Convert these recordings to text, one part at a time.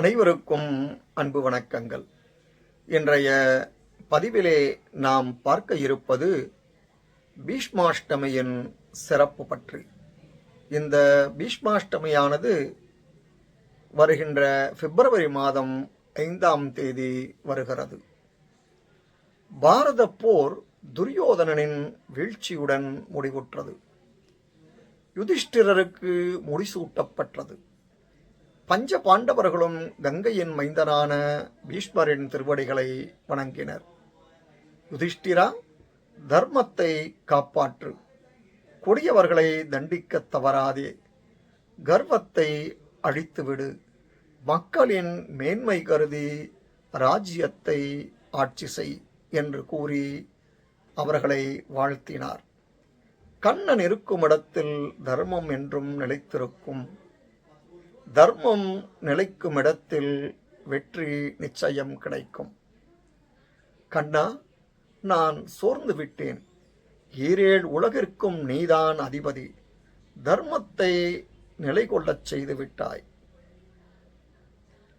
அனைவருக்கும் அன்பு வணக்கங்கள். இன்றைய பதிவிலே நாம் பார்க்க இருப்பது பீஷ்மாஷ்டமியின் சிறப்பு பற்றி. இந்த பீஷ்மாஷ்டமியானது வருகின்ற பிப்ரவரி மாதம் ஐந்தாம் தேதி வருகிறது. பாரத போர் துரியோதனனின் வீழ்ச்சியுடன் முடிவுற்றது. யுதிஷ்டிரருக்கு முடிசூட்டப்பட்டது. பஞ்ச பாண்டவர்களும் கங்கையின் மைந்தனான பீஷ்மரின் திருவடிகளை வணங்கினர். யுதிஷ்டிரா தர்மத்தை காப்பாற்று. கொடியவர்களை தண்டிக்க தவறாதே. கர்வத்தை அழித்துவிடு. மக்களின் மேன்மை கருதி ராஜ்யத்தை ஆட்சி செய் என்று கூறி அவர்களை வாழ்த்தினார். கண்ணன் இருக்கும் இடத்தில் தர்மம் என்றும் நிலைத்திருக்கும் தர்மம் நிலைக்கும் இடத்தில் வெற்றி நிச்சயம் கிடைக்கும். கண்ணா நான் சோர்ந்து விட்டேன். ஈரேழ் உலகிற்கும் நீதான் அதிபதி. தர்மத்தை நிலை கொள்ளச் செய்து விட்டாய்.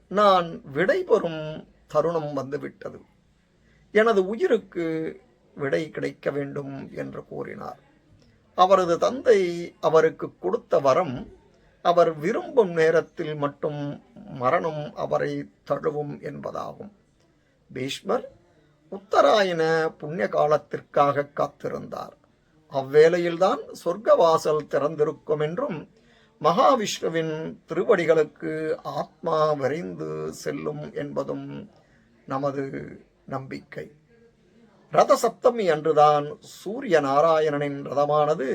நான் விடைபெறும் தருணம் வந்துவிட்டது எனது உயிருக்கு விடை கிடைக்க வேண்டும் என்று கூறினார். அவரது தந்தை அவருக்கு கொடுத்த வரம் அவர் விரும்பும் நேரத்தில் மட்டும் மரணம் அவரை தழுவும் என்பதாகும். பீஷ்மர் உத்தராயண புண்ணிய காலத்திற்காக காத்திருந்தார். அவ்வேளையில்தான் சொர்க்கவாசல் திறந்திருக்கும் என்றும் மகாவிஷ்ணுவின் திருவடிகளுக்கு ஆத்மா விரைந்து செல்லும் என்பதும் நமது நம்பிக்கை. ரத சப்தமி அன்றுதான் சூரிய நாராயணனின் ரதமானது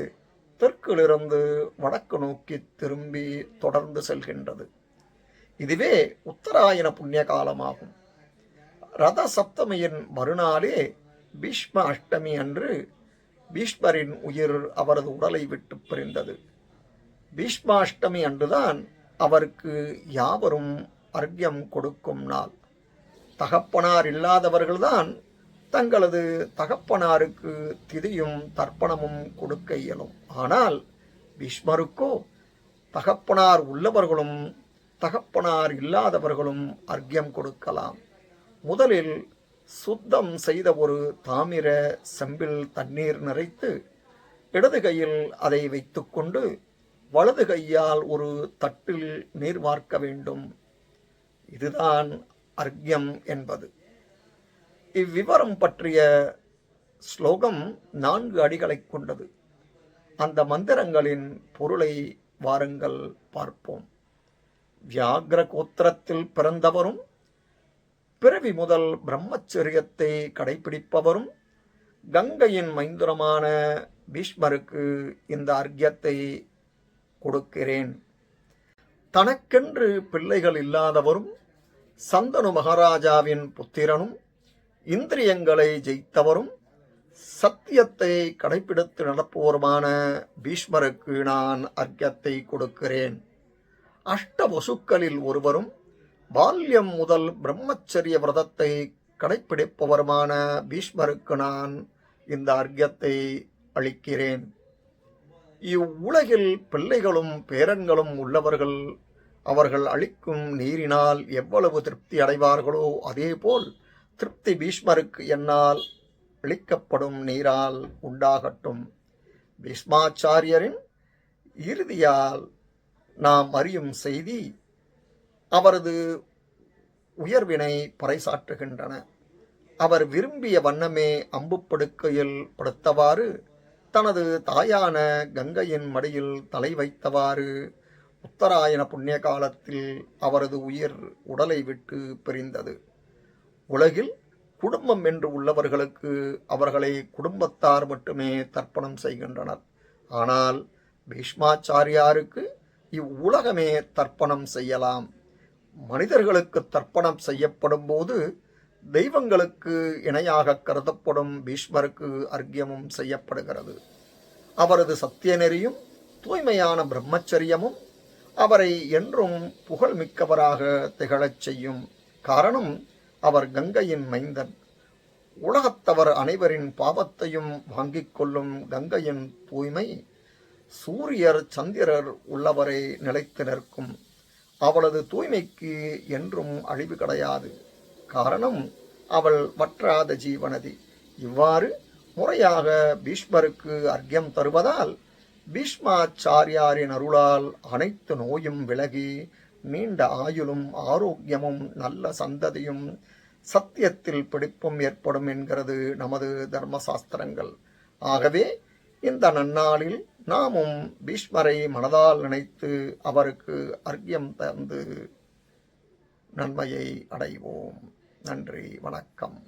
தெற்கிலிருந்து வடக்கு நோக்கி திரும்பி தொடர்ந்து செல்கின்றது. இதுவே உத்தராயண புண்ணிய காலமாகும். ரத சப்தமியின் மறுநாளே பீஷ்ம அஷ்டமி அன்று பீஷ்மரின் உயிர் அவரது உடலை விட்டு பிரிந்தது. பீஷ்மாஷ்டமி அன்றுதான் அவருக்கு யாவரும் அர்க்கியம் கொடுக்கும் நாள். தகப்பனார் இல்லாதவர்கள்தான் தங்களது தகப்பனாருக்கு திதியும் தர்ப்பணமும் கொடுக்க இயலும். ஆனால் பீஷ்மருக்கோ தகப்பனார் உள்ளவர்களும் தகப்பனார் இல்லாதவர்களும் அர்க்கியம் கொடுக்கலாம். முதலில் சுத்தம் செய்த ஒரு தாமிர செம்பில் தண்ணீர் நிறைத்து இடது கையில் அதை வைத்துக்கொண்டு வலது கையால் ஒரு தட்டில் நீர் வார்க்க வேண்டும். இதுதான் அர்க்கியம் என்பது. இவ்விவரம் பற்றிய ஸ்லோகம் நான்கு அடிகளைக் கொண்டது. அந்த மந்திரங்களின் பொருளை வாருங்கள் பார்ப்போம். வியாகிர கோத்திரத்தில் பிறந்தவரும் பிறவி முதல் பிரம்மச்சரியத்தை கடைபிடிப்பவரும் கங்கையின் மைந்துரமான பீஷ்மருக்கு இந்த அர்க்கியத்தை கொடுக்கிறேன். தனக்கென்று பிள்ளைகள் இல்லாதவரும் சந்தனு மகாராஜாவின் புத்திரனும் இந்திரியங்களை ஜெயித்தவரும் சத்தியத்தை கடைபிடித்து நடப்பவருமான பீஷ்மருக்கு நான் அர்க்கத்தை கொடுக்கிறேன். அஷ்ட வசுக்களில் ஒருவரும் பால்யம் முதல் பிரம்மச்சரிய விரதத்தை கடைப்பிடிப்பவருமான பீஷ்மருக்கு நான் இந்த அர்க்கத்தை அளிக்கிறேன். இவ்வுலகில் பிள்ளைகளும் பேரன்களும் உள்ளவர்கள் அவர்கள் அளிக்கும் நீரினால் எவ்வளவு திருப்தி அடைவார்களோ அதேபோல் திருப்தி பீஷ்மருக்கு என்னால் அளிக்கப்படும் நீரால் உண்டாகட்டும். பீஷ்மாச்சாரியரின் இறுதியால் நாம் அறியும் செய்தி அவரது உயர்வினை பறைசாற்றுகின்றன. அவர் விரும்பிய வண்ணமே அம்புப்படுக்கையில் படுத்தவாறு தனது தாயான கங்கையின் மடியில் தலை வைத்தவாறு உத்தராயண புண்ணிய காலத்தில் அவரது உயிர் உடலை விட்டு பிரிந்தது. உலகில் குடும்பம் என்று உள்ளவர்களுக்கு அவர்களை குடும்பத்தார் மட்டுமே தர்ப்பணம் செய்கின்றனர். ஆனால் பீஷ்மாச்சாரியாருக்கு இவ்வுலகமே தர்ப்பணம் செய்யலாம். மனிதர்களுக்கு தர்ப்பணம் செய்யப்படும் போது தெய்வங்களுக்கு இணையாக கருதப்படும் பீஷ்மருக்கு அர்க்கியமும் செய்யப்படுகிறது. அவரது சத்தியநெறியும் தூய்மையான பிரம்மச்சரியமும் அவரை என்றும் புகழ்மிக்கவராக திகழச் செய்யும் காரணம் அவர் கங்கையின் மைந்தன். உலகத்தவர் அனைவரின் பாவத்தையும் வாங்கிக் கொள்ளும் கங்கையின் தூய்மை சூரியர் சந்திரர் உள்ளவரை நிலைத்து நிற்கும். அவளது தூய்மைக்கு என்றும் அழிவு கிடையாது. காரணம் அவள் வற்றாத ஜீவனதி இவ்வாறு முறையாக பீஷ்மருக்கு அர்க்கியம் தருவதால் பீஷ்மாச்சாரியாரின் அருளால் அனைத்து நோயும் விலகி நீண்ட ஆயுளும் ஆரோக்கியமும் நல்ல சந்ததியும் சத்தியத்தில் பிடிப்பும் ஏற்படும் என்கிறது நமது தர்மசாஸ்திரங்கள். ஆகவே இந்த நன்னாளில் நாமும் பீஷ்மரை மனதால் நினைத்து அவருக்கு அர்க்கியம் தந்து நன்மையை அடைவோம். நன்றி வணக்கம்.